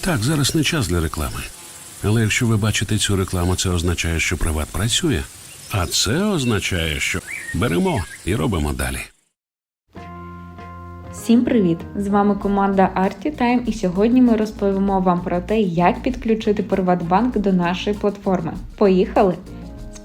Так, зараз не час для реклами. Але якщо ви бачите цю рекламу, це означає, що приват працює. А це означає, що беремо і робимо далі. Всім привіт! З вами команда ArtiTime і сьогодні ми розповімо вам про те, як підключити Приватбанк до нашої платформи. Поїхали!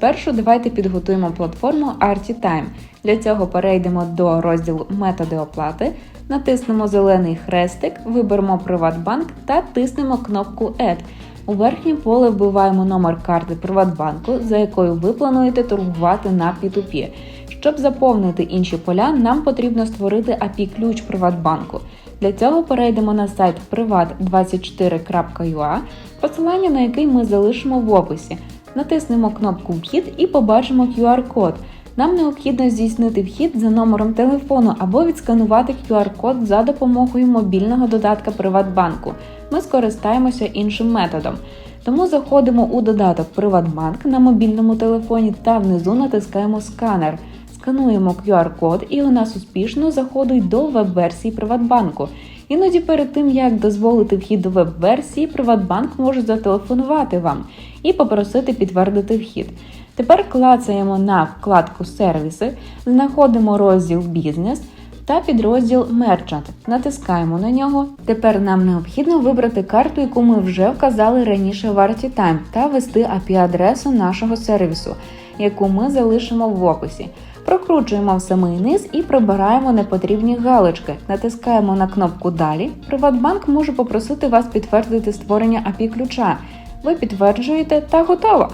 Спершу давайте підготуємо платформу ArtiTime. Для цього перейдемо до розділу Методи оплати, натиснемо зелений хрестик, виберемо Приватбанк та тиснемо кнопку Add. У верхнє поле вбиваємо номер карти Приватбанку, за якою ви плануєте торгувати на P2P. Щоб заповнити інші поля, нам потрібно створити API-ключ Приватбанку. Для цього перейдемо на сайт privat24.ua, посилання на який ми залишимо в описі. Натиснемо кнопку Вхід і побачимо QR-код. Нам необхідно здійснити вхід за номером телефону або відсканувати QR-код за допомогою мобільного додатка Приватбанку. Ми скористаємося іншим методом. Тому заходимо у додаток Приватбанк на мобільному телефоні та внизу натискаємо сканер. Скануємо QR-код і у нас успішно заходить до веб-версії Приватбанку. Іноді перед тим, як дозволити вхід до веб-версії, Приватбанк може зателефонувати вам і попросити підтвердити вхід. Тепер клацаємо на вкладку Сервіси, знаходимо розділ Бізнес та підрозділ Merchant. Натискаємо на нього. Тепер нам необхідно вибрати карту, яку ми вже вказали раніше в ArtiTime, та ввести API-адресу нашого сервісу, яку ми залишимо в описі. Прокручуємо в самий низ і прибираємо непотрібні галочки. Натискаємо на кнопку Далі. Приватбанк може попросити вас підтвердити створення API ключа. Ви підтверджуєте та готово.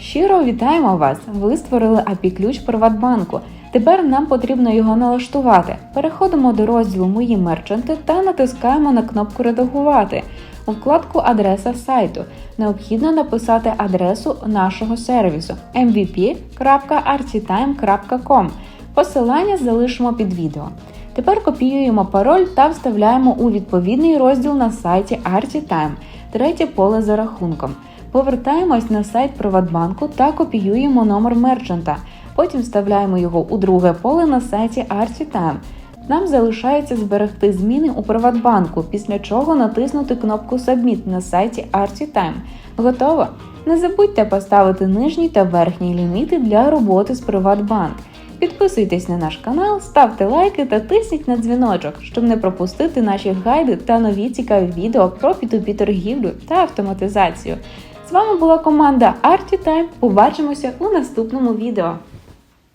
Щиро вітаємо вас! Ви створили API ключ Приватбанку. Тепер нам потрібно його налаштувати. Переходимо до розділу Мої мерчанти та натискаємо на кнопку Редагувати. У вкладку Адреса сайту необхідно написати адресу нашого сервісу mvp.artitime.com. Посилання залишимо під відео. Тепер копіюємо пароль та вставляємо у відповідний розділ на сайті ArtiTime, третє поле за рахунком. Повертаємось на сайт Приватбанку та копіюємо номер мерчанта. Потім вставляємо його у друге поле на сайті ArtiTime. Нам залишається зберегти зміни у Приватбанку, після чого натиснути кнопку Submit на сайті ArtiTime. Готово? Не забудьте поставити нижній та верхній ліміти для роботи з Приватбанк. Підписуйтесь на наш канал, ставте лайки та тисніть на дзвіночок, щоб не пропустити наші гайди та нові цікаві відео про P2P торгівлю та автоматизацію. З вами була команда ArtiTime. Побачимося у наступному відео.